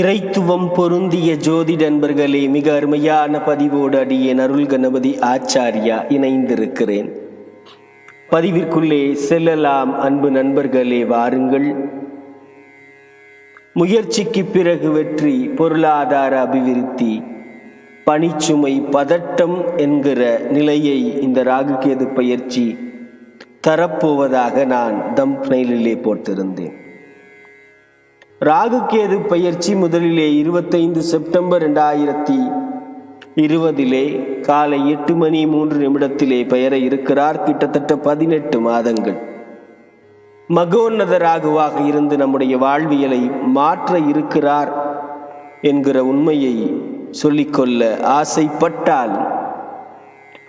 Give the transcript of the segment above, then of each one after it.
இறைத்துவம் பொருந்திய ஜோதி நண்பர்களே மிக அருமையான பதிவோடு அடியே அருள் கணபதி ஆச்சாரியா இணைந்திருக்கிறேன். பதிவிற்குள்ளே செல்லலாம் அன்பு நண்பர்களே வாருங்கள். முயற்சிக்கு பிறகு வெற்றி பொருளாதார அபிவிருத்தி பணிச்சுமை பதட்டம் என்கிற நிலையை இந்த ராகுகேது பயிற்சி தரப்போவதாக நான் தம்ப்னைலிலே போட்டிருந்தேன். ராகுகேது பயிற்சி முதலிலே இருபத்தைந்து செப்டம்பர் ரெண்டாயிரத்தி இருபதிலே காலை எட்டு மணி மூன்று நிமிடத்திலே பெயர இருக்கிறார். கிட்டத்தட்ட பதினெட்டு மாதங்கள். மகோன்னத ராகுவாக இருந்து நம்முடைய வாழ்வியலை மாற்ற இருக்கிறார் என்கிற உண்மையை சொல்லிக்கொள்ள ஆசைப்பட்டாலும்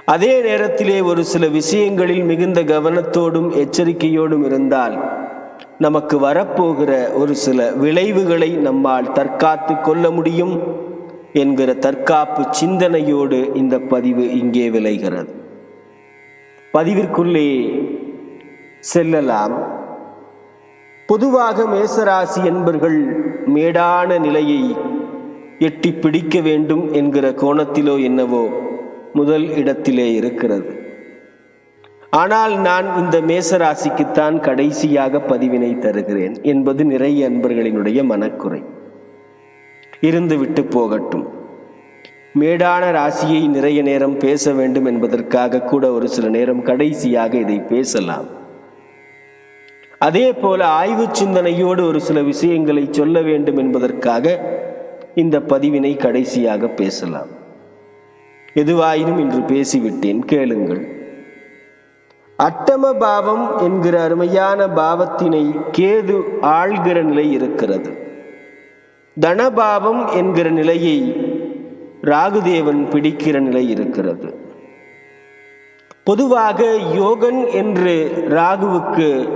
அதே நேரத்திலே ஒரு சில விஷயங்களில் மிகுந்த கவனத்தோடும் எச்சரிக்கையோடும் இருந்தால் நமக்கு வரப்போகிற ஒரு சில விளைவுகளை நம்மால் தற்காத்து கொள்ள முடியும் என்கிற தற்காப்பு சிந்தனையோடு இந்த பதிவு இங்கே விளைகிறது. பதிவிற்குள்ளே செல்லலாம். பொதுவாக மேசராசி என்பர்கள் மேடான நிலையை எட்டி பிடிக்க வேண்டும் என்கிற கோணத்திலோ என்னவோ முதல் இடத்திலே இருக்கிறது. ஆனால் நான் இந்த மேசராசிக்குத்தான் கடைசியாக பதிவினை தருகிறேன் என்பது நிறைய அன்பர்களினுடைய மனக்குறை. இருந்து விட்டு போகட்டும். மேடான ராசியை நிறைய நேரம் பேச வேண்டும் என்பதற்காக கூட ஒரு சில நேரம் கடைசியாக இதை பேசலாம். அதே போல ஆய்வு சிந்தனையோடு ஒரு சில விஷயங்களை சொல்ல வேண்டும் என்பதற்காக இந்த பதிவினை கடைசியாக பேசலாம். எதுவாயினும் இன்று பேசிவிட்டேன் கேளுங்கள். அட்டம பாவம் என்கிற அருமையான பாவத்தினை கேது ஆள்கிற நிலை இருக்கிறது. தனபாவம் என்கிற நிலையை ராகுதேவன் பிடிக்கிற நிலை இருக்கிறது. பொதுவாக யோகன் என்று ராகுவுக்கு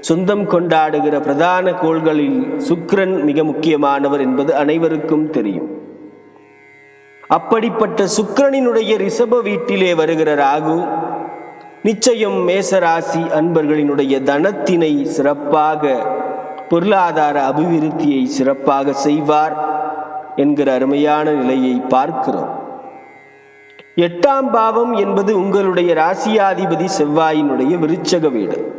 சொந்தம் கொண்டாடுகிற பிரதான கோள்களில் சுக்ரன் மிக முக்கியமானவர் என்பது அனைவருக்கும் தெரியும். அப்படிப்பட்ட சுக்ரனினுடைய ரிஷப வீட்டிலே வருகிற ராகு நிச்சயம் மேசராசி அன்பர்களினுடைய தனத்தினை சிறப்பாக பொருளாதார அபிவிருத்தியை சிறப்பாக செய்வார் என்கிற அருமையான நிலையை பார்க்கிறோம். எட்டாம் பாவம் என்பது உங்களுடைய ராசியாதிபதி செவ்வாயினுடைய விருச்சக வீடு.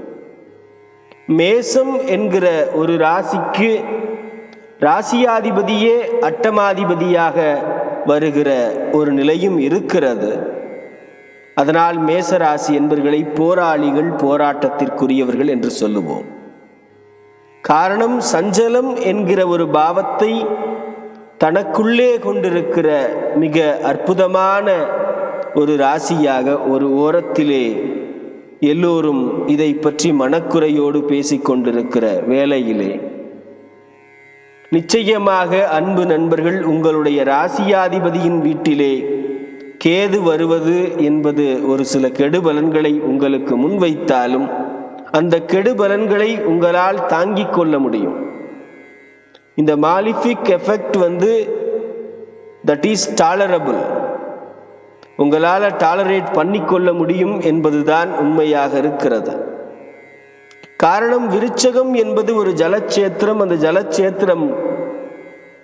மேசம் என்கிற ஒரு ராசிக்கு ராசியாதிபதியே அட்டமாதிபதியாக வருகிற ஒரு நிலையும் இருக்கிறது. அதனால் மேசராசி என்பவர்களை போராளிகள் போராட்டத்திற்குரியவர்கள் என்று சொல்லுவோம். காரணம் சஞ்சலம் என்கிற ஒரு பாவத்தை தனக்குள்ளே கொண்டிருக்கிற மிக அற்புதமான ஒரு ராசியாக ஒரு ஓரத்திலே எல்லோரும் இதை பற்றி மனக்குறையோடு பேசிக்கொண்டிருக்கிற வேளையிலே. நிச்சயமாக அன்பு நண்பர்கள் உங்களுடைய ராசியாதிபதியின் வீட்டிலே கேது வருவது என்பது ஒரு சில கெடுபலன்களை உங்களுக்கு முன்வைத்தாலும் அந்த கெடுபலன்களை உங்களால் தாங்கிக் கொள்ள முடியும். இந்த மாலிஃபிக் எஃபெக்ட் வந்து தட் இஸ் டாலரபிள். உங்களால் டாலரேட் பண்ணிக்கொள்ள முடியும் என்பதுதான் உண்மையாக இருக்கிறது. காரணம் விருச்சகம் என்பது ஒரு ஜலச்சேத்திரம் அந்த ஜலச்சேத்திரம்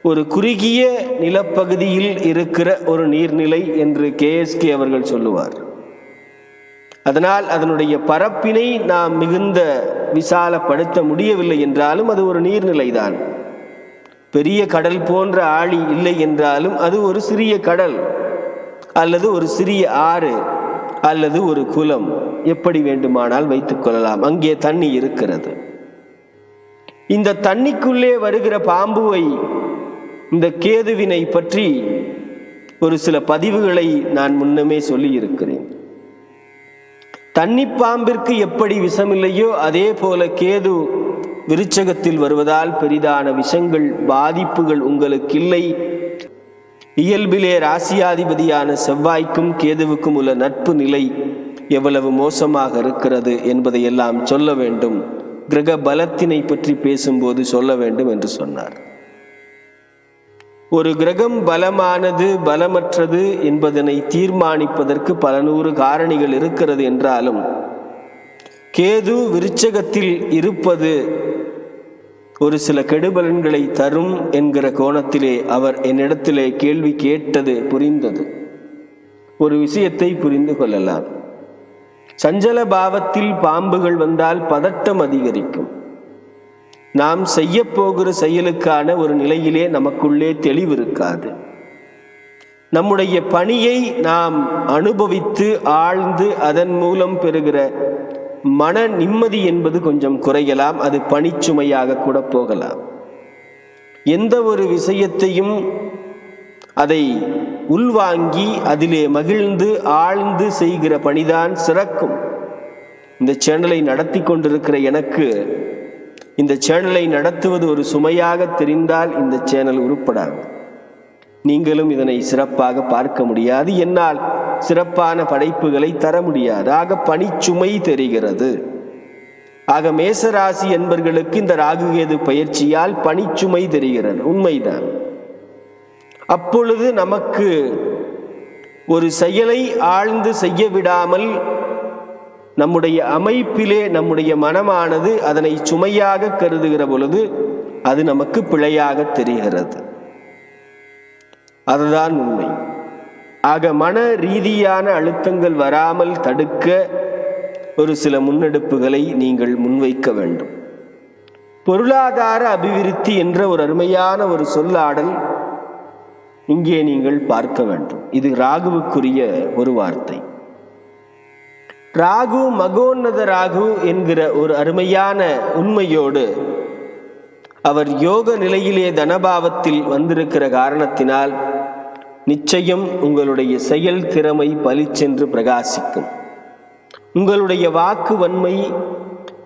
ஒரு குறுகிய நிலப்பகுதியில் இருக்கிற ஒரு நீர்நிலை என்று கேஎஸ்கே அவர்கள் சொல்லுவார். அதனால் அதனுடைய பரப்பினை நாம் மிகுந்த விசாலப்படுத்த முடியவில்லை என்றாலும் அது ஒரு நீர்நிலைதான். பெரிய கடல் போன்ற ஆழி இல்லை என்றாலும் அது ஒரு சிறிய கடல் அல்லது ஒரு சிறிய ஆறு அல்லது ஒரு குலம் எப்படி வேண்டுமானால் வைத்துக் கொள்ளலாம். அங்கே தண்ணி இருக்கிறது. இந்த தண்ணிக்குள்ளே வருகிற பாம்புவை இந்த கேதுவினை பற்றி ஒரு சில பதிவுகளை நான் முன்னமே சொல்லி இருக்கிறேன் தன்னிப்பாம்பிற்கு எப்படி விஷமில்லையோ அதே போல கேது விருச்சகத்தில் வருவதால் பெரிதான விஷங்கள் பாதிப்புகள் உங்களுக்கு இல்லை இயல்பிலே ராசியாதிபதியான செவ்வாய்க்கும் கேதுவுக்கும் உள்ள நட்பு நிலை எவ்வளவு மோசமாக இருக்கிறது என்பதையெல்லாம் சொல்ல வேண்டும். கிரக பலத்தினை பற்றி பேசும்போது சொல்ல வேண்டும் என்று சொன்னார். ஒரு கிரகம் பலமானது பலமற்றது என்பதனை தீர்மானிப்பதற்கு பல நூறு காரணிகள் இருக்கிறது என்றாலும் கேது விருச்சகத்தில் இருப்பது ஒரு சில கெடுபலன்களை தரும் என்கிற கோணத்திலே அவர் என்னிடத்திலே கேள்வி கேட்டது புரிந்தது. ஒரு விஷயத்தை புரிந்து கொள்ளலாம். சஞ்சல பாவத்தில் பாம்புகள் வந்தால் பதட்டம் அதிகரிக்கும். நாம் செய்ய போகிற செயலுக்கான ஒரு நிலையிலே நமக்குள்ளே தெளிவு இருக்காது நம்முடைய பணியை நாம் அனுபவித்து ஆழ்ந்து அதன் மூலம் பெறுகிற மன நிம்மதி என்பது கொஞ்சம் குறையலாம் அது பணிச்சுமையாக கூட போகலாம். எந்த ஒரு விஷயத்தையும் அதை உள்வாங்கி அதிலே மகிழ்ந்து ஆழ்ந்து செய்கிற பணிதான் சிறக்கும். இந்த சேனலை நடத்தி கொண்டிருக்கிற எனக்கு இந்த சேனலை நடத்துவது ஒரு சுமையாக தெரிந்தால் இந்த சேனல் உருப்படாது. நீங்களும் இதனை சிறப்பாக பார்க்க முடியாது. என்னால் சிறப்பான படைப்புகளை தர முடியாது. ஆக பணிச்சுமை தெரிகிறது. ஆக மேசராசி என்பர்களுக்கு இந்த ராகுகேது பயிற்சியால் பணிச்சுமை தெரிகிறது. உண்மைதான். அப்பொழுது நமக்கு ஒரு செயலை ஆழ்ந்து செய்ய விடாமல் நம்முடைய அமைப்பிலே நம்முடைய மனமானது அதனை சுமையாக கருதுகிற பொழுது அது நமக்கு பிழையாக தெரிகிறது. அதுதான் உண்மை. ஆக மன ரீதியான அழுத்தங்கள் வராமல் தடுக்க ஒரு சில முன்னெடுப்புகளை நீங்கள் முன்வைக்க வேண்டும். பொருளாதார அபிவிருத்தி என்ற ஒரு அருமையான ஒரு சொல்லாடல் இங்கே நீங்கள் பார்க்க வேண்டும். இது ராகுவுக்குரிய ஒரு வார்த்தை. ராகு மகோன்னத ராகு என்கிற ஒரு அருமையான உண்மையோடு அவர் யோக நிலையிலே தனபாவத்தில் வந்திருக்கிற காரணத்தினால் நிச்சயம் உங்களுடைய செயல் திறமை பளிச்சென்று பிரகாசிக்கும். உங்களுடைய வாக்கு வன்மை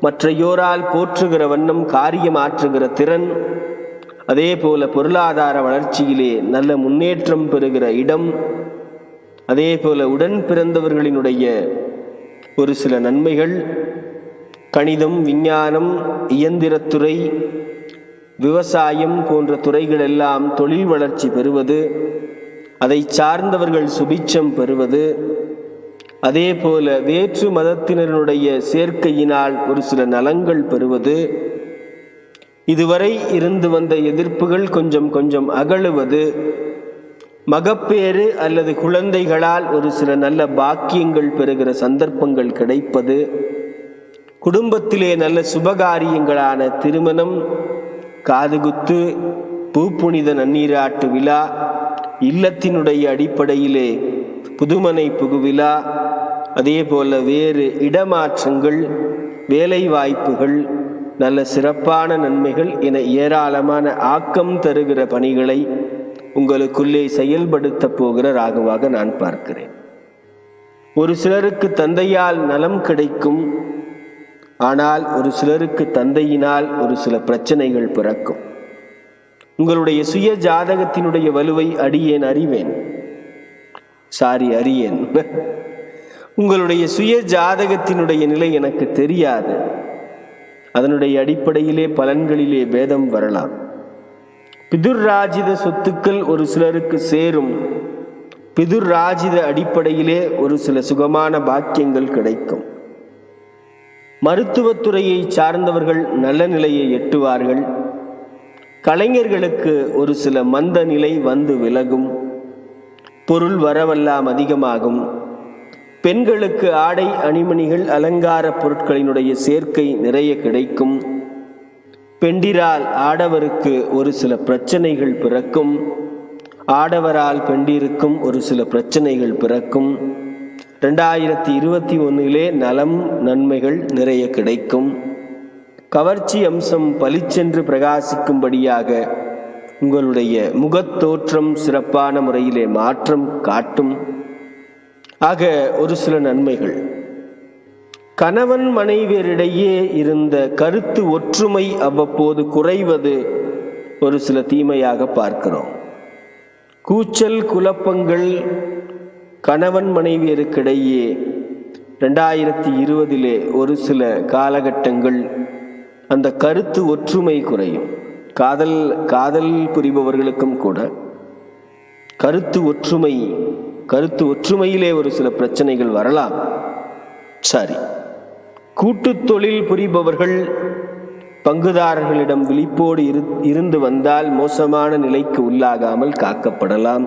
மற்றையோரால் போற்றுகிற வண்ணம் காரியமாற்றுகிற திறன் அதே போல பொருளாதார வளர்ச்சியிலே நல்ல முன்னேற்றம் பெறுகிற இடம் அதே போல உடன் பிறந்தவர்களினுடைய ஒரு சில நன்மைகள். கணிதம் விஞ்ஞானம் இயந்திரத்துறை விவசாயம் போன்ற துறைகள் எல்லாம் தொழில் வளர்ச்சி பெறுவது அதை சார்ந்தவர்கள் சுபிச்சம் பெறுவது. அதே போல வேற்று மதத்தினருடைய சேர்க்கையினால் ஒரு சில நலங்கள் பெறுவது. இதுவரை இருந்து வந்த எதிர்ப்புகள் கொஞ்சம் கொஞ்சம் அகழுவது மகப்பேறு அல்லது குழந்தைகளால் ஒரு சில நல்ல பாக்கியங்கள் பெறுகிற சந்தர்ப்பங்கள் கிடைப்பது. குடும்பத்திலே நல்ல சுபகாரியங்களான திருமணம் காதுகுத்து பூப்புனித நன்னீராட்டு விழா இல்லத்தினுடைய அடிப்படையிலே புதுமனை புகுவிழா அதே போல வேறு இடமாற்றங்கள் வேலை வாய்ப்புகள் நல்ல சிறப்பான நன்மைகள் என ஏராளமான ஆக்கம் தருகிற பணிகளை உங்களுக்குள்ளே செயல்படுத்த போகிற ராகுவாக நான் பார்க்கிறேன். ஒரு சிலருக்கு தந்தையால் நலம் கிடைக்கும் ஆனால் ஒரு சிலருக்கு தந்தையினால் ஒரு சில பிரச்சனைகள் பிறக்கும். உங்களுடைய சுய ஜாதகத்தினுடைய வலுவை அடியேன் அறிவேன். சாரி அறியேன். உங்களுடைய சுய ஜாதகத்தினுடைய நிலை எனக்கு தெரியாது. அதனுடைய அடிப்படையிலே பலன்களிலே பேதம் வரலாம். பிதுர்ராஜித சொத்துக்கள் ஒரு சிலருக்கு சேரும். பிதுர்ராஜித அடிப்படையிலே ஒரு சில சுகமான பாக்கியங்கள் கிடைக்கும். மருத்துவத்துறையை சார்ந்தவர்கள் நல்ல நிலையை எட்டுவார்கள். கலைஞர்களுக்கு ஒரு சில மந்த நிலை வந்து விலகும். பொருள் வரவெல்லாம் அதிகமாகும். பெண்களுக்கு ஆடை அணிமணிகள் அலங்கார பொருட்களினுடைய சேர்க்கை நிறைய கிடைக்கும். பெண்டிரால் ஆடவருக்கு ஒரு சில பிரச்சனைகள் பிறக்கும். ஆடவரால் பெண்டிருக்கும் ஒரு சில பிரச்சனைகள் பிறக்கும். ரெண்டாயிரத்தி இருபத்தி ஒன்றிலே நலம் நன்மைகள் நிறைய கிடைக்கும். கவர்ச்சி அம்சம் பளிச்சென்று பிரகாசிக்கும்படியாக உங்களுடைய முகத்தோற்றம் சிறப்பான முறையிலே மாற்றம் காட்டும். ஆக ஒரு சில நன்மைகள். கணவன் மனைவியரிடையே இருந்த கருத்து ஒற்றுமை அவ்வப்போது குறைவது ஒரு சில தீமையாக பார்க்கிறோம். கூச்சல் குழப்பங்கள் கணவன் மனைவியருக்கிடையே ரெண்டாயிரத்தி இருபதிலே ஒரு சில காலகட்டங்கள் அந்த கருத்து ஒற்றுமை குறையும். காதல் காதல் புரிபவர்களுக்கும் கூட கருத்து ஒற்றுமை கருத்து ஒற்றுமையிலே ஒரு சில பிரச்சனைகள் வரலாம். சரி. கூட்டு தொழில் புரிபவர்கள் பங்குதாரர்களிடம் விழிப்போடு இரு இருந்து வந்தால் மோசமான நிலைக்கு உள்ளாகாமல் காக்கப்படலாம்.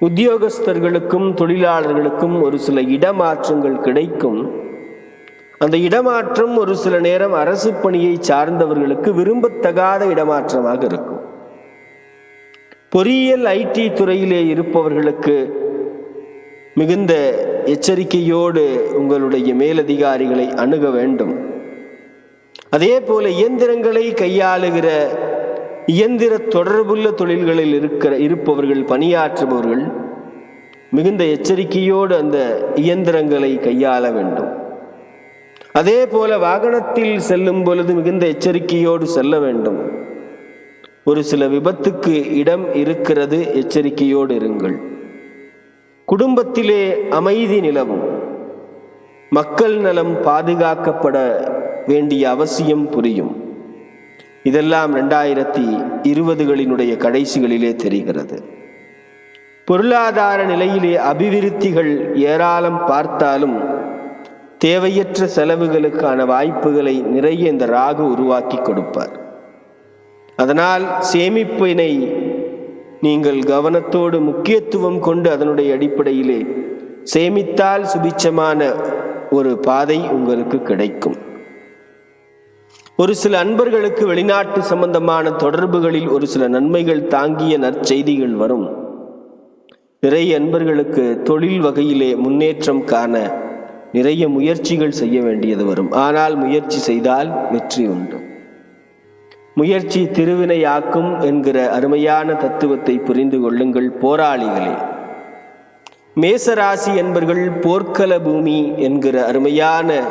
உத்தியோகஸ்தர்களுக்கும் தொழிலாளர்களுக்கும் ஒரு சில இடமாற்றங்கள் கிடைக்கும். அந்த இடமாற்றம் ஒரு சில நேரம் அரசு பணியை சார்ந்தவர்களுக்கு விரும்பத்தகாத இடமாற்றமாக இருக்கும். பொறியியல் ஐடி துறையிலே இருப்பவர்களுக்கு மிகுந்த எச்சரிக்கையோடு உங்களுடைய மேலதிகாரிகளை அணுக வேண்டும். அதே போல இயந்திரங்களை கையாளுகிற இயந்திர தொடர்புள்ள தொழில்களில் இருக்கிற இருப்பவர்கள் பணியாற்றுபவர்கள் மிகுந்த எச்சரிக்கையோடு அந்த இயந்திரங்களை கையாள வேண்டும். அதே போல வாகனத்தில் செல்லும் பொழுது மிகுந்த எச்சரிக்கையோடு செல்ல வேண்டும். ஒரு சில விபத்துக்கு இடம் இருக்கிறது எச்சரிக்கையோடு இருங்கள். குடும்பத்திலே அமைதி நிலவும். மக்கள் நலம் பாதுகாக்கப்பட வேண்டிய அவசியம் புரியும். இதெல்லாம் ரெண்டாயிரத்தி இருபதுகளினுடைய கடைசிகளிலே தெரிகிறது. பொருளாதார நிலையிலே அபிவிருத்திகள் ஏராளம் பார்த்தாலும் தேவையற்ற செலவுகளுக்கான வாய்ப்புகளை நிறைய இந்த ராகு உருவாக்கி கொடுப்பார். அதனால் சேமிப்பினை நீங்கள் கவனத்தோடு முக்கியத்துவம் கொண்டு அதனுடைய அடிப்படையிலே சேமித்தால் சுபிச்சமான ஒரு பாதை உங்களுக்கு கிடைக்கும். ஒரு சில அன்பர்களுக்கு வெளிநாட்டு சம்பந்தமான தொடர்புகளில் ஒரு சில நன்மைகள் தாங்கிய நற்செய்திகள் வரும். நிறைய அன்பர்களுக்கு தொழில் வகையிலே முன்னேற்றம் காண நிறைய முயற்சிகள் செய்ய வேண்டியது வரும். ஆனால் முயற்சி செய்தால் வெற்றி உண்டு. முயற்சி திருவினையாக்கும் என்கிற அருமையான தத்துவத்தை புரிந்து கொள்ளுங்கள் போராளிகளே. மேசராசி என்பர்கள் போர்க்கள பூமி என்கிற அருமையான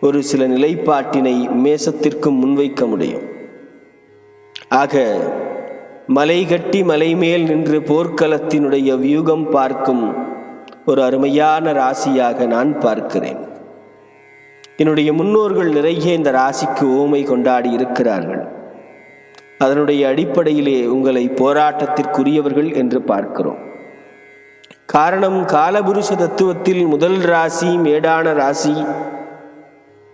ஒரு சில நிலைப்பாட்டினை மேசத்திற்கும் முன்வைக்க முடியும். ஆக மலை கட்டி மலை மேல் நின்று போர்க்களத்தினுடைய வியூகம் பார்க்கும் ஒரு அருமையான ராசியாக நான் பார்க்கிறேன். என்னுடைய முன்னோர்கள் நிறைய இந்த ராசிக்கு ஓமை கொண்டாடி இருக்கிறார்கள். அதனுடைய அடிப்படையிலே உங்களை போராட்டத்திற்குரியவர்கள் என்று பார்க்கிறோம். காரணம் காலபுருஷ தத்துவத்தில் முதல் ராசி மேடான ராசி.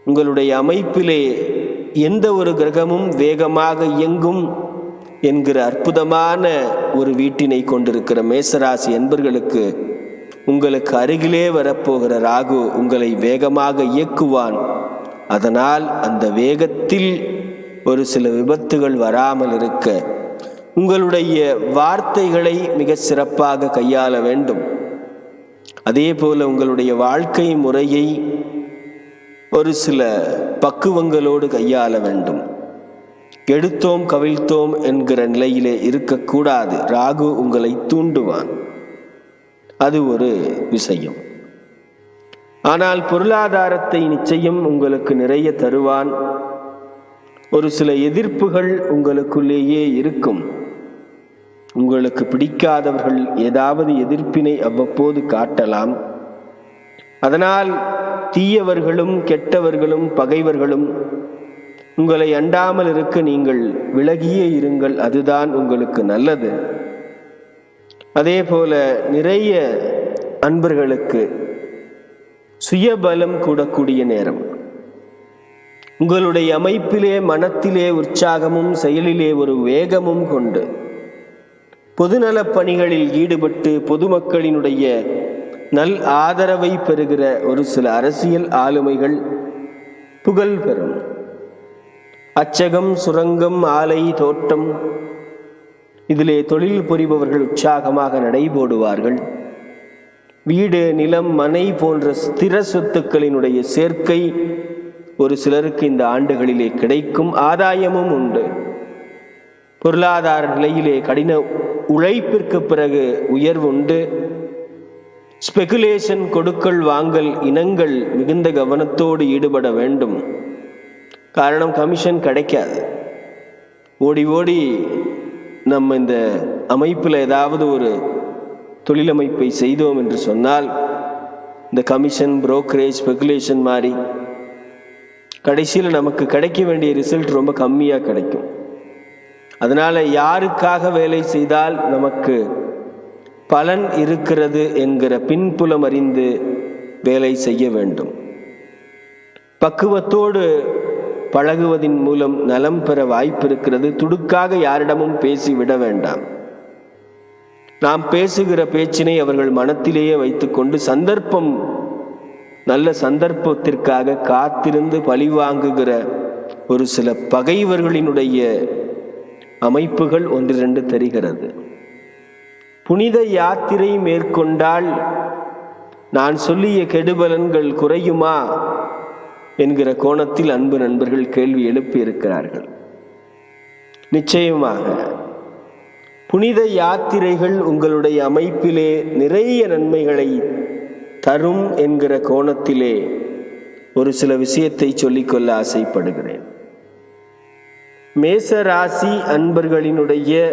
உங்களுடைய அமைப்பிலே எந்த ஒரு கிரகமும் வேகமாக இயங்கும் என்கிற அற்புதமான ஒரு வீட்டினை கொண்டிருக்கிற மேசராசி என்பர்களுக்கு உங்களுக்கு அருகிலே வரப்போகிற ராகு உங்களை வேகமாக இயக்குவான். அதனால் அந்த வேகத்தில் ஒரு சில விபத்துகள் வராமல் இருக்க உங்களுடைய வார்த்தைகளை மிக சிறப்பாக கையாள வேண்டும். அதே போல் உங்களுடைய வாழ்க்கை முறையை ஒரு சில பக்குவங்களோடு கையாள வேண்டும். எடுத்தோம் கவிழ்த்தோம் என்கிற நிலையிலே இருக்கக்கூடாது. ராகு உங்களை தூண்டுவான். அது ஒரு விஷயம். ஆனால் பொருளாதாரத்தை நிச்சயம் உங்களுக்கு நிறைய தருவான். ஒரு சில எதிர்ப்புகள் உங்களுக்குள்ளேயே இருக்கும். உங்களுக்கு பிடிக்காதவர்கள் ஏதாவது எதிர்ப்பினை அவ்வப்போது காட்டலாம். அதனால் தீயவர்களும் கெட்டவர்களும் பகைவர்களும் உங்களை அண்டாமல் இருக்க நீங்கள் விலகியே இருங்கள். அதுதான் உங்களுக்கு நல்லது. அதே போல நிறைய அன்பர்களுக்கு சுயபலம் கூடக்கூடிய நேரம். உங்களுடைய அமைப்பிலே மனத்திலே உற்சாகமும் செயலிலே ஒரு வேகமும் கொண்டு பொதுநலப் பணிகளில் ஈடுபட்டு பொதுமக்களினுடைய நல் ஆதரவை பெறுகிற ஒரு சில அரசியல் ஆளுமைகள் புகழ் பெறும் அச்சகம் சுரங்கம் ஆலை தோட்டம் இதிலே தொழில் புரிபவர்கள் உற்சாகமாக நடைபோடுவார்கள். வீடு நிலம் மனை போன்ற ஸ்திர சொத்துக்களினுடைய சேர்க்கை ஒரு சிலருக்கு இந்த ஆண்டுகளிலே கிடைக்கும் ஆதாயமும் உண்டு. பொருளாதார நிலையிலே கடின உழைப்பிற்கு பிறகு உயர்வு உண்டு. ஸ்பெகுலேஷன் கொடுக்கல் வாங்கல் இனங்கள் மிகுந்த கவனத்தோடு ஈடுபட வேண்டும். காரணம் கமிஷன் கிடைக்காது. ஓடி ஓடி நம்ம இந்த அமைப்பில் ஏதாவது ஒரு தொழிலமைப்பை செய்தோம் என்று சொன்னால் இந்த கமிஷன் புரோக்கரேஜ் ஸ்பெகுலேஷன் மாதிரி கடைசியில் நமக்கு கிடைக்க வேண்டிய ரிசல்ட் ரொம்ப கம்மியாக கிடைக்கும். அதனால் யாருக்காக வேலை செய்தால் நமக்கு பலன் இருக்கிறது என்கிற பின்புலம் அறிந்து வேலை செய்ய வேண்டும். பக்குவத்தோடு பழகுவதின் மூலம் நலம் பெற வாய்ப்பிருக்கிறது. துடுக்காக யாரிடமும் பேசிவிட வேண்டாம். நாம் பேசுகிற பேச்சினை அவர்கள் மனத்திலேயே வைத்துக்கொண்டு சந்தர்ப்பம் நல்ல சந்தர்ப்பத்திற்காக காத்திருந்து பழிவாங்குகிற ஒரு சில பகைவர்களினுடைய அமைப்புகள் ஒன்றிரண்டு தெரிகிறது. புனித யாத்திரை மேற்கொண்டால் நான் சொல்லிய கெடுபலன்கள் குறையுமா? என்கிற கோணத்தில் அன்பு நண்பர்கள் கேள்வி எழுப்பி இருக்கிறார்கள் நிச்சயமாக புனித யாத்திரைகள் உங்களுடைய அமைப்பிலே நிறைய நன்மைகளை தரும் என்கிற கோணத்திலே ஒரு சில விஷயத்தை சொல்லிக்கொள்ள ஆசைப்படுகிறேன். மேசராசி அன்பர்களினுடைய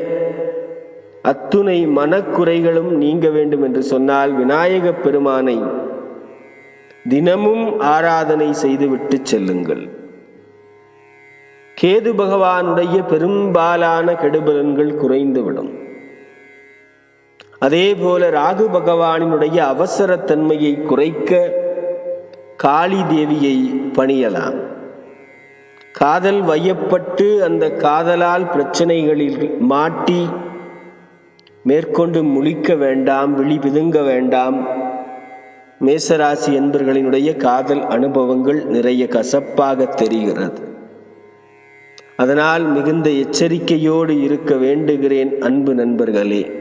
அத்துணை மனக்குறைகளும் நீங்க வேண்டும் என்று சொன்னால் விநாயகப் பெருமானை தினமும் ஆராதனை செய்துவிட்டு செல்லுங்கள். கேது பகவானுடைய பெரும்பாலான கெடுபலன்கள் குறைந்துவிடும். அதே போல ராகு பகவானினுடைய அவசரத்தன்மையை குறைக்க காளி தேவியை பணியலாம். காதல் வையப்பட்டு அந்த காதலால் பிரச்சனைகளில் மாட்டி மேற்கொண்டு முழிக்க வேண்டாம் விழி பிதுங்க வேண்டாம் மேசராசி என்பர்களினுடைய காதல் அனுபவங்கள் நிறைய கசப்பாக தெரிகிறது. அதனால் மிகுந்த எச்சரிக்கையோடு இருக்க வேண்டுகிறேன் அன்பு நண்பர்களே.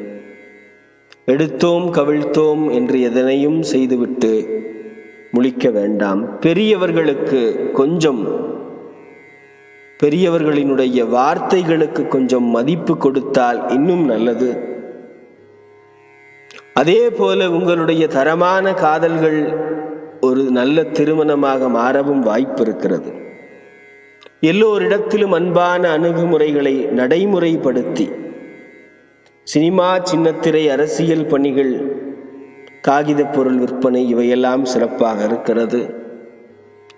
எடுத்தோம் கவிழ்த்தோம் என்று எதனையும் செய்துவிட்டு முழிக்க வேண்டாம். பெரியவர்களுக்கு கொஞ்சம் பெரியவர்களினுடைய வார்த்தைகளுக்கு கொஞ்சம் மதிப்பு கொடுத்தால் இன்னும் நல்லது. அதே போல உங்களுடைய தரமான காதல்கள் ஒரு நல்ல திருமணமாக மாறவும் வாய்ப்பு இருக்கிறது எல்லோரிடத்திலும் அன்பான அணுகுமுறைகளை நடைமுறைப்படுத்தி சினிமா சின்னத்திரை அரசியல் பணிகள் காகித பொருள் விற்பனை இவையெல்லாம் சிறப்பாக இருக்கிறது.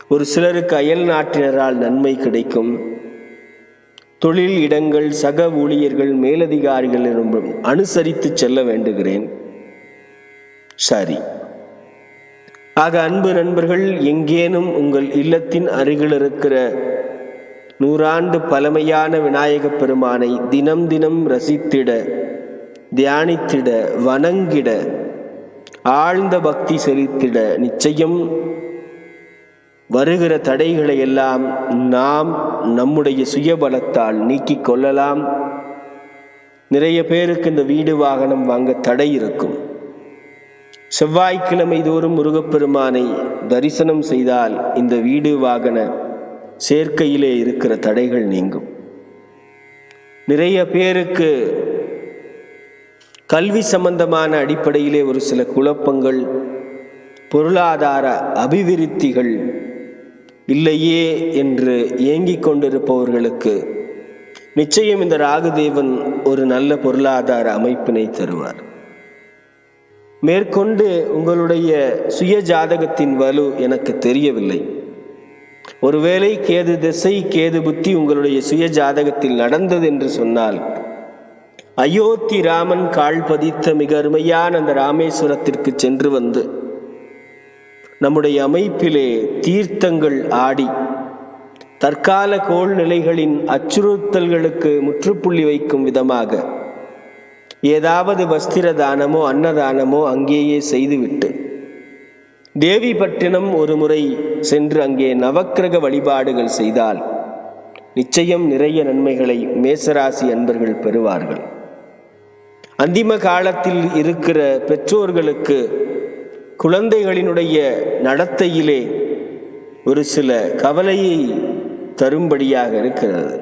ஒரு சிலருக்கு அயல் நாட்டினரால் நன்மை கிடைக்கும். தொழில் இடங்கள் சக ஊழியர்கள் மேலதிகாரிகளிடம் அனுசரித்து செல்ல வேண்டுகிறேன். சரி. ஆக அன்பு நண்பர்கள் எங்கேனும் உங்கள் இல்லத்தின் அருகில் இருக்கிற நூறாண்டு பழமையான விநாயகப் பெருமானை தினம் தினம் ரசித்திட தியானித்திட வணங்கிட ஆழ்ந்த பக்தி செலுத்திட நிச்சயம் வருகிற தடைகளை எல்லாம் நாம் நம்முடைய சுயபலத்தால் நீக்கிக் கொள்ளலாம். நிறைய பேருக்கு இந்த வீடு வாகனம் வாங்க தடை இருக்கும். செவ்வாய்க்கிழமை தோறும் முருகப்பெருமானை தரிசனம் செய்தால் இந்த வீடு வாகன சேர்க்கையிலே இருக்கிற தடைகள் நீங்கும். நிறைய பேருக்கு கல்வி சம்பந்தமான அடிப்படையிலே ஒரு சில குழப்பங்கள் பொருளாதார அபிவிருத்திகள் இல்லையே என்று ஏங்கிக் கொண்டிருப்பவர்களுக்கு நிச்சயம் இந்த ராகுதேவன் ஒரு நல்ல பொருளாதார அமைப்பினை தருவார். மேற்கொண்டு உங்களுடைய சுய ஜாதகத்தின் வலு எனக்கு தெரியவில்லை. ஒருவேளை கேது திசை கேது புத்தி உங்களுடைய சுய ஜாதகத்தில் நடந்தது என்று சொன்னால் அயோத்தி ராமன் கால் பதித்த மிக அருமையான அந்த ராமேஸ்வரத்திற்கு சென்று வந்து நம்முடைய அமைப்பிலே தீர்த்தங்கள் ஆடி தற்கால கோள்நிலைகளின் அச்சுறுத்தல்களுக்கு முற்றுப்புள்ளி வைக்கும் விதமாக ஏதாவது வஸ்திர தானமோ அன்னதானமோ அங்கேயே செய்துவிட்டு தேவிபட்டினம் ஒரு முறை சென்று அங்கே நவக்கிரக வழிபாடுகள் செய்தால் நிச்சயம் நிறைய நன்மைகளை மேசராசி அன்பர்கள் பெறுவார்கள். அந்திம காலத்தில் இருக்கிற பெற்றோர்களுக்கு குழந்தைகளினுடைய நடத்தையிலே ஒரு சில கவலையை தரும்படியாக இருக்கிறது.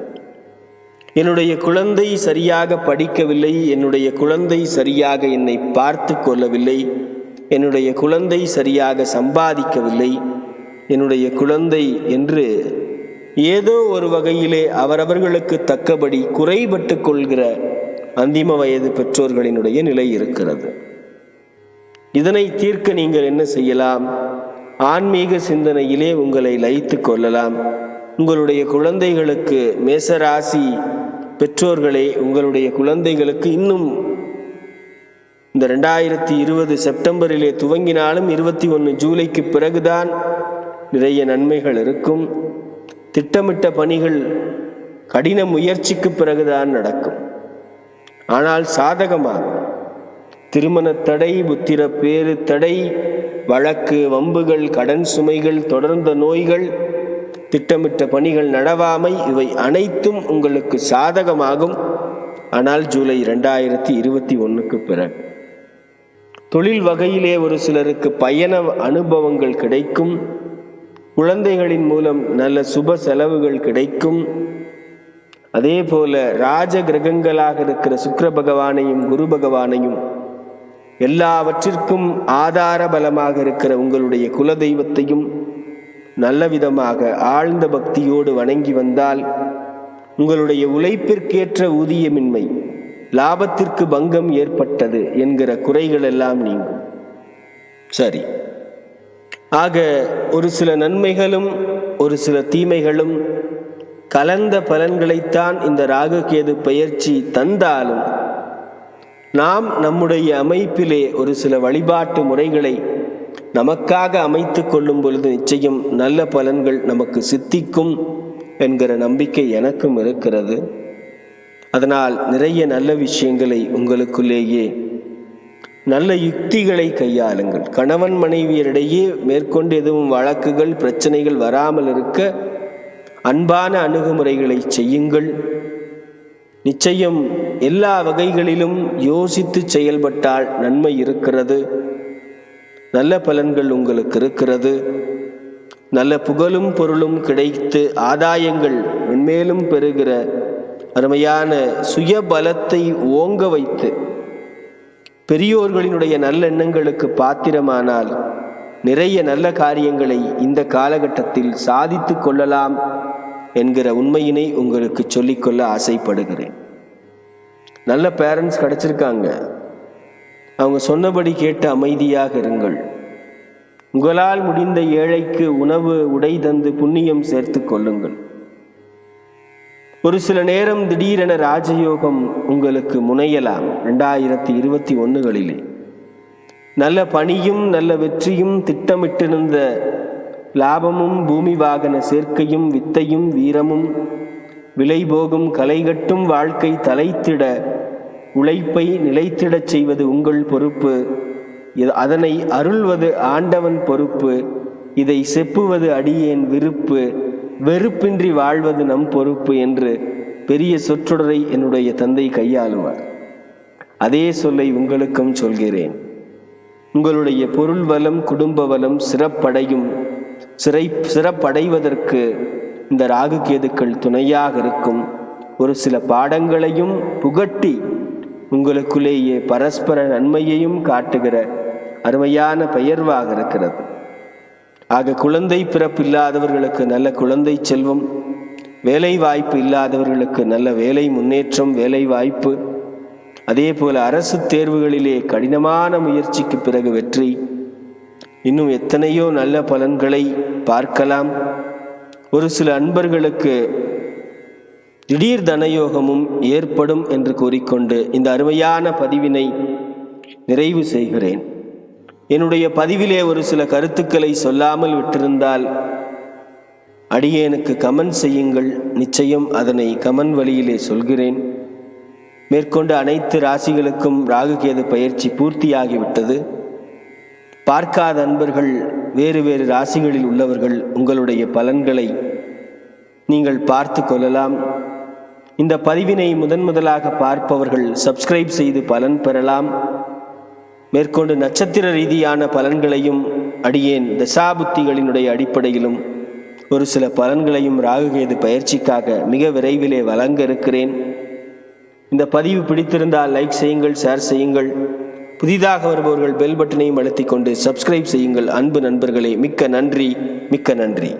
என்னுடைய குழந்தை சரியாக படிக்கவில்லை என்னுடைய குழந்தை சரியாக என்னை பார்த்து கொள்ளவில்லை என்னுடைய குழந்தை சரியாக சம்பாதிக்கவில்லை என்னுடைய குழந்தை என்று ஏதோ ஒரு வகையிலே அவரவர்களுக்கு தக்கபடி குறைபட்டு கொள்கிற அந்திம வயது பெற்றோர்களினுடைய நிலை இருக்கிறது. இதனை தீர்க்க நீங்கள் என்ன செய்யலாம்? ஆன்மீக சிந்தனையிலே உங்களை லயித்து கொள்ளலாம். உங்களுடைய குழந்தைகளுக்கு மேசராசி பெற்றோர்களே உங்களுடைய குழந்தைகளுக்கு இன்னும் இந்த ரெண்டாயிரத்தி இருபது செப்டம்பரிலே துவங்கினாலும் இருபத்தி ஒன்று ஜூலைக்கு பிறகுதான் நிறைய நன்மைகள் இருக்கும். திட்டமிட்ட பணிகள் கடின முயற்சிக்கு பிறகுதான் நடக்கும். ஆனால் சாதகமாக திருமண தடை புத்திர பேறு தடை வழக்கு வம்புகள் கடன் சுமைகள் தொடர்ந்த நோய்கள் திட்டமிட்ட பணிகள் நடவாமை இவை அனைத்தும் உங்களுக்கு சாதகமாகும். ஆனால் ஜூலை ரெண்டாயிரத்தி இருபத்தி ஒன்றுக்கு பிறகு. தொழில் வகையிலே ஒரு சிலருக்கு பயண அனுபவங்கள் கிடைக்கும். குழந்தைகளின் மூலம் நல்ல சுப செலவுகள் கிடைக்கும். அதே போல ராஜ கிரகங்களாக இருக்கிற சுக்கர பகவானையும் குரு பகவானையும் எல்லாவற்றிற்கும் ஆதார பலமாக இருக்கிற உங்களுடைய குலதெய்வத்தையும் நல்ல விதமாக ஆழ்ந்த பக்தியோடு வணங்கி வந்தால் உங்களுடைய உழைப்பிற்கேற்ற ஊதியமின்மை லாபத்திற்கு பங்கம் ஏற்பட்டது என்கிற குறைகள் எல்லாம் நீங்கும். சரி. ஆக ஒரு சில நன்மைகளும் ஒரு சில தீமைகளும் கலந்த பலன்களைத்தான் இந்த ராகுகேது பயிற்சி தந்தாலும் நாம் நம்முடைய அமைப்பிலே ஒரு சில வழிபாட்டு முறைகளை நமக்காக அமைத்து கொள்ளும் பொழுது நிச்சயம் நல்ல பலன்கள் நமக்கு சித்திக்கும் என்கிற நம்பிக்கை எனக்கும் இருக்கிறது. அதனால் நிறைய நல்ல விஷயங்களை உங்களுக்குள்ளேயே நல்ல யுக்திகளை கையாளுங்கள். கணவன் மனைவியரிடையே மேற்கொண்டு எதுவும் வழக்குகள் பிரச்சனைகள் வராமல் இருக்க அன்பான அணுகுமுறைகளை செய்யுங்கள். நிச்சயம் எல்லா வகைகளிலும் யோசித்து செயல்பட்டால் நன்மை இருக்கிறது. நல்ல பலன்கள் உங்களுக்கு இருக்கிறது. நல்ல புகழும் பொருளும் கிடைத்து ஆதாயங்கள் மென்மேலும் பெறுகிற அருமையான சுய பலத்தை ஓங்க வைத்து பெரியோர்களினுடைய நல்லெண்ணங்களுக்கு பாத்திரமானால் நிறைய நல்ல காரியங்களை இந்த காலகட்டத்தில் சாதித்து கொள்ளலாம் என்கிற உண்மையினை உங்களுக்கு சொல்லிக்கொள்ள ஆசைப்படுகிறேன். நல்ல பேரண்ட்ஸ் கிடைச்சிருக்காங்க. அவங்க சொன்னபடி கேட்டு அமைதியாக இருங்கள். உங்களால் முடிந்த ஏழைக்கு உணவு உடை தந்து புண்ணியம் சேர்த்து கொள்ளுங்கள். ஒரு சில நேரம் திடீரென ராஜயோகம் உங்களுக்கு முனையலாம் ரெண்டாயிரத்தி இருபத்தி ஒன்றுகளிலே நல்ல பணியும் நல்ல வெற்றியும் திட்டமிட்டிருந்த லாபமும் பூமி வாகன சேர்க்கையும் வித்தையும் வீரமும் விலை போகும் கலைகட்டும் வாழ்க்கை தலைத்திட உழைப்பை நிலைத்திடச் செய்வது உங்கள் பொறுப்பு. இது அதனை அருள்வது ஆண்டவன் பொறுப்பு. இதை செப்புவது அடியேன் விருப்பு. வெறுப்பின்றி வாழ்வது நம் பொறுப்பு என்று பெரிய சொற்றொடரை என்னுடைய தந்தை கையாளுவார். அதே சொல்லை உங்களுக்கும் சொல்கிறேன். உங்களுடைய பொருள் வளம் குடும்ப வளம் சிறப்படையும் சிறை சிறப்படைவதற்கு இந்த ராகு கேதுக்கள் துணையாக இருக்கும். ஒரு சில பாடங்களையும் புகட்டி உங்களுக்குள்ளேயே பரஸ்பர நன்மையையும் காட்டுகிற அருமையான பெயர்வாக இருக்கிறது. ஆக குழந்தை பிறப்பு இல்லாதவர்களுக்கு நல்ல குழந்தை செல்வம் வேலை வாய்ப்பு இல்லாதவர்களுக்கு நல்ல வேலை முன்னேற்றம் வேலை வாய்ப்பு. அதே போல அரசு தேர்வுகளிலே கடினமான முயற்சிக்கு பிறகு வெற்றி. இன்னும் எத்தனையோ நல்ல பலன்களை பார்க்கலாம். ஒரு சில அன்பர்களுக்கு திடீர் தனயோகமும் ஏற்படும் என்று கூறிக்கொண்டு இந்த அருமையான பதிவினை நிறைவு செய்கிறேன். என்னுடைய பதிவிலே ஒரு சில கருத்துக்களை சொல்லாமல் விட்டிருந்தால் அடியேனுக்கு கமெண்ட் செய்யுங்கள். நிச்சயம் அதனை கமெண்ட் வழியிலே சொல்கிறேன். மேற்கொண்டு அனைத்து ராசிகளுக்கும் ராகுகேது பயிற்சி பூர்த்தியாகிவிட்டது. பார்க்காத அன்பர்கள் வேறு வேறு ராசிகளில் உள்ளவர்கள் உங்களுடைய பலன்களை நீங்கள் பார்த்து கொள்ளலாம். இந்த பதிவினை முதன் முதலாக பார்ப்பவர்கள் சப்ஸ்கிரைப் செய்து பலன் பெறலாம். மேற்கொண்டு நட்சத்திர ரீதியான பலன்களையும் அடியேன் தசாபுத்திகளினுடைய அடிப்படையிலும் ஒரு சில பலன்களையும் ராகுகேது பயிற்சிக்காக மிக விரைவிலே வழங்க இருக்கிறேன். இந்த பதிவு பிடித்திருந்தால் லைக் செய்யுங்கள் ஷேர் செய்யுங்கள். புதிதாக வருபவர்கள் பெல் பட்டனையும் அழுத்திக் கொண்டு சப்ஸ்கிரைப் செய்யுங்கள். அன்பு நண்பர்களே மிக்க நன்றி மிக்க நன்றி.